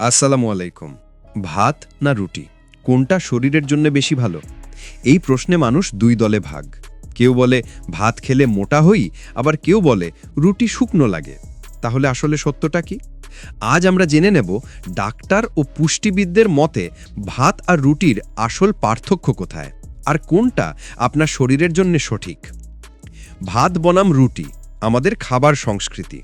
আসসালামু আলাইকুম। ভাত না রুটি? কোনটা শরীরের জন্য বেশি ভালো? এই প্রশ্নে মানুষ দুই দলে ভাগ। কেউ বলে, ভাত খেলে মোটা হই আবার কেউ বলে, রুটি শুকনো লাগে তাহলে আসলে সত্যটা কি? আজ আমরা জেনে নেব, ডাক্তার ও পুষ্টিবিদদের মতে ভাত আর রুটির আসল পার্থক্য কোথায়? আর কোনটা আপনার শরীরের জন্য সঠিক? ভাত বনাম রুটি, আমাদের খাবার সংস্কৃতি।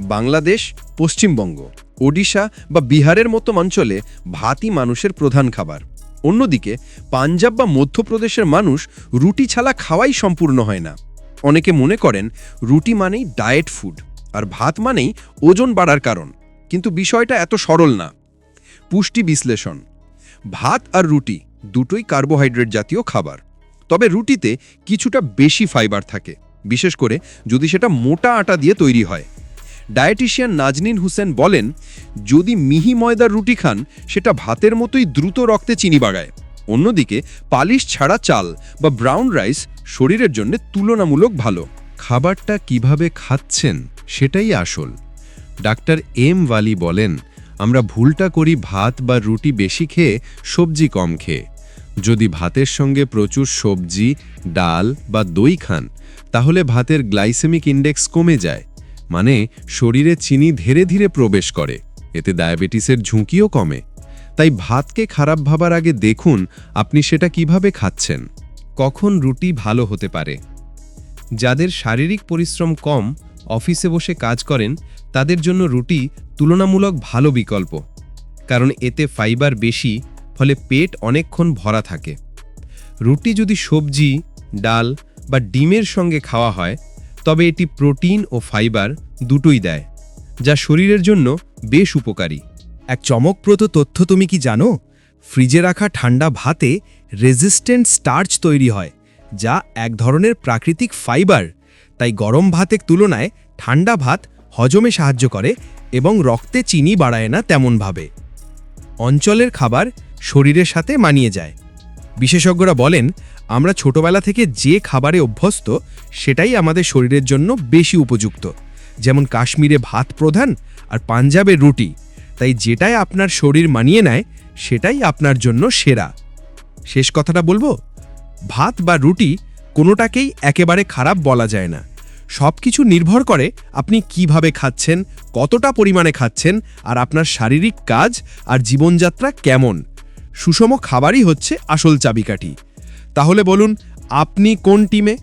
বাংলাদেশ, পশ্চিমবঙ্গ। ওডিশা বা বিহারের মতো অঞ্চলে ভাতই মানুষের প্রধান খাবার। অন্যদিকে, পাঞ্জাব বা মধ্যপ্রদেশের মানুষ রুটি ছাড়া খাওয়াই সম্পূর্ণ হয় না। অনেকে মনে করেন রুটি মানেই ডায়েট ফুড আর ভাত মানেই ওজন বাড়ার কারণ। কিন্তু বিষয়টা এত সরল না। পুষ্টি বিশ্লেষণ। ভাত আর রুটি দুটোই কার্বোহাইড্রেট জাতীয় খাবার। তবে রুটিতে কিছুটা বেশি ফাইবার থাকে। বিশেষ করে যদি সেটা মোটা আটা দিয়ে তৈরি হয়। ডায়েটিশিয়ান নাজনীন হুসেন বলেন, যদি মিহি ময়দার রুটি খান, সেটা ভাতের মতোই দ্রুত রক্তে চিনি বাগায়। অন্যদিকে, পালিশ ছাড়া চাল বা ব্রাউন রাইস শরীরের জন্য তুলনামূলক ভালো। খাবারটা কীভাবে খাচ্ছেন, সেটাই আসল। ডাক্তার এম ওয়ালি বলেন, আমরা ভুলটা করি ভাত বা রুটি বেশি খেয়ে সবজি কম খেয়ে। যদি ভাতের সঙ্গে প্রচুর সবজি, ডাল বা দই খান, তাহলে ভাতের গ্লাইসেমিক ইন্ডেক্স কমে যায়। মানে শরীরে চিনি ধীরে ধীরে প্রবেশ করে। এতে ডায়াবেটিসের ঝুঁকিও কমে। তাই ভাতকে খারাপ ভাবার আগে দেখুন আপনি সেটা কীভাবে খাচ্ছেন। কখন রুটি ভালো হতে পারে। যাদের শারীরিক পরিশ্রম কম, অফিসে বসে কাজ করেন, তাদের জন্য রুটি তুলনামূলক ভালো বিকল্প। কারণ এতে ফাইবার বেশি, ফলে পেট অনেকক্ষণ ভরা থাকে। রুটি যদি সবজি, ডাল বা ডিমের সঙ্গে খাওয়া হয় তবে এটি প্রোটিন ও ফাইবার দুটোই দেয়, যা শরীরের জন্য বেশ উপকারী। এক চমকপ্রদ তথ্য তুমি কি জানো? ফ্রিজে রাখা ঠান্ডা ভাতে রেজিস্ট্যান্ট স্টার্চ তৈরি হয়, যা এক ধরনের প্রাকৃতিক ফাইবার। তাই গরম ভাতের তুলনায় ঠান্ডা ভাত হজমে সাহায্য করে এবং রক্তে চিনি বাড়ায় না তেমনভাবে। অঞ্চলের খাবার শরীরের সাথে মানিয়ে যায়। বিশেষজ্ঞরা বলেন, আমরা ছোটবেলা থেকে যে খাবারে অভ্যস্ত, সেটাই আমাদের শরীরের জন্য বেশি উপযুক্ত। যেমন কাশ্মীরে ভাত প্রধান আর পাঞ্জাবে রুটি। তাই যেটাই আপনার শরীর মানিয়ে নেয়, সেটাই আপনার জন্য সেরা। শেষ কথাটা বলব, ভাত বা রুটি কোনোটাকেই একেবারে খারাপ বলা যায় না। সব কিছু নির্ভর করে আপনি কীভাবে খাচ্ছেন, কতটা পরিমাণে খাচ্ছেন আর আপনার শারীরিক কাজ আর জীবনযাত্রা কেমন। সুষম খাবারই হচ্ছে আসল চাবিকাঠি। তাহলে বলুন, আপনি কোন টিমে?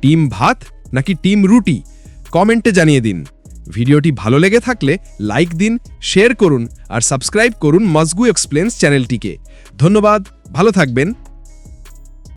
টিম ভাত নাকি টিম রুটি? কমেন্টে জানিয়ে দিন। ভিডিওটি ভালো লেগে থাকলে লাইক দিন, শেয়ার করুন আর সাবস্ক্রাইব করুন মজগু এক্সপ্লেন্স চ্যানেলটিকে। ধন্যবাদ, ভালো থাকবেন।